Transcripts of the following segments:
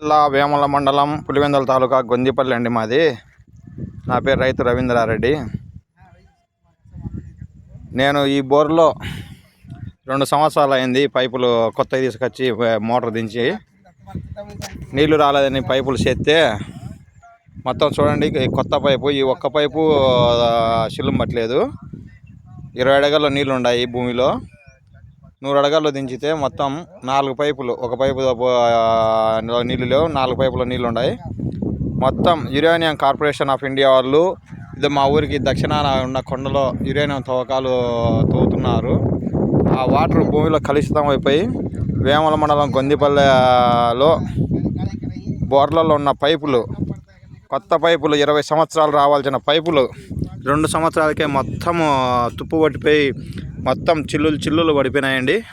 జిల్లా వేమల మండలం పులివెందుల తాలూకా గొందిపల్లి అండి మాది. నా పేరు రైతు రవీంద్రారెడ్డి. నేను ఈ బోర్లో రెండు సంవత్సరాలు అయింది పైపులు కొత్తవి తీసుకొచ్చి మోటార్ దించి. నీళ్ళు రాలేదని పైపులు చేస్తే మొత్తం చూడండి కొత్త పైపు ఈ ఒక్క పైపు శిల్లం పట్టలేదు. ఇరవై అడగల్లో నీళ్ళు ఉన్నాయి భూమిలో. నూరు అడగాల్లో దించితే మొత్తం నాలుగు పైపులు ఒక పైపు నీళ్ళు లేవు నాలుగు పైపులో నీళ్ళు ఉన్నాయి మొత్తం యురేనియం కార్పొరేషన్ ఆఫ్ ఇండియా వాళ్ళు ఇది మా ఊరికి దక్షిణాన ఉన్న కొండలో యురేనియం తవ్వకాలు తవ్వుతున్నారు. ఆ వాటర్ భూమిలో కలుషితం అయిపోయి వేమల మండలం గొందిపల్లెలో బోర్లలో ఉన్న పైపులు కొత్త పైపులు ఇరవై సంవత్సరాలు రావాల్సిన పైపులు రెండు సంవత్సరాలకే మొత్తం తుప్పు పట్టిపోయి మొత్తం చిల్లులు చిల్లులు పడిపోయినాయండి.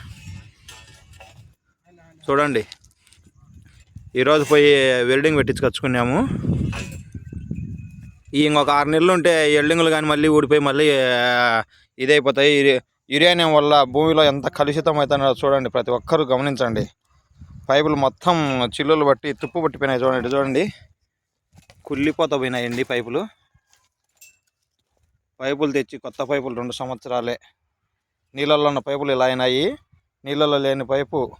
చూడండి. ఈరోజు పోయి వెల్డింగ్ పెట్టించుకొచ్చుకున్నాము. ఈ ఇంకొక ఆరు నెలలు ఉంటే వెల్డింగ్లు కానీ మళ్ళీ ఊడిపోయి మళ్ళీ ఇదైపోతాయి. యురేనియం వల్ల భూమిలో ఎంత కలుషితం అవుతుందో చూడండి. ప్రతి ఒక్కరూ గమనించండి. పైపులు మొత్తం చిల్లులు బట్టి తుప్పు పట్టిపోయినాయి చూడండి. చూడండి. కుళ్ళిపోతా పోయినాయండి పైపులు. పైపులు తెచ్చి కొత్త పైపులు రెండు సంవత్సరాలే. నీళ్ళల్లో ఉన్న పైపులు ఇలా అయినాయి. నీళ్ళలో లేని పైపు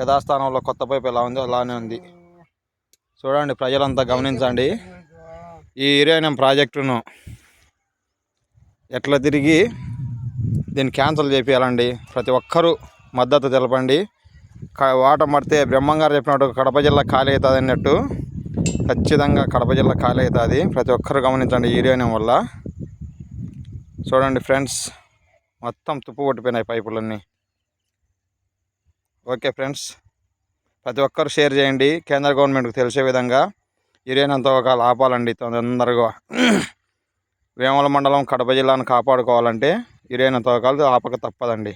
యథాస్థానంలో కొత్త పైపు ఎలా ఉందో అలానే ఉంది. చూడండి ప్రజలంతా గమనించండి. ఈ యురేనియం ప్రాజెక్టును ఎట్లా తిరిగి దీన్ని క్యాన్సిల్ చేపించాలండి ప్రతి ఒక్కరూ మద్దతు తెలపండి. క- వాట పడితే బ్రహ్మంగారు చెప్పినట్టు కడప జిల్లా ఖాళీ అవుతుంది అన్నట్టు ఖచ్చితంగా కడప జిల్లా ఖాళీ అవుతుంది. ప్రతి ఒక్కరు గమనించండి ఈ యురేనియం వల్ల. చూడండి ఫ్రెండ్స్ మొత్తం తుప్పు పట్టిపోయినాయి పైపులన్నీ. ఓకే ఫ్రెండ్స్ ప్రతి ఒక్కరు షేర్ చేయండి. కేంద్ర గవర్నమెంట్కి తెలిసే విధంగా ఇరేనంత ఒక ఆపాలండి తొందరగా వేమల మండలం కడప జిల్లాను కాపాడుకోవాలంటే యురేనియం ఆపక తప్పదండి.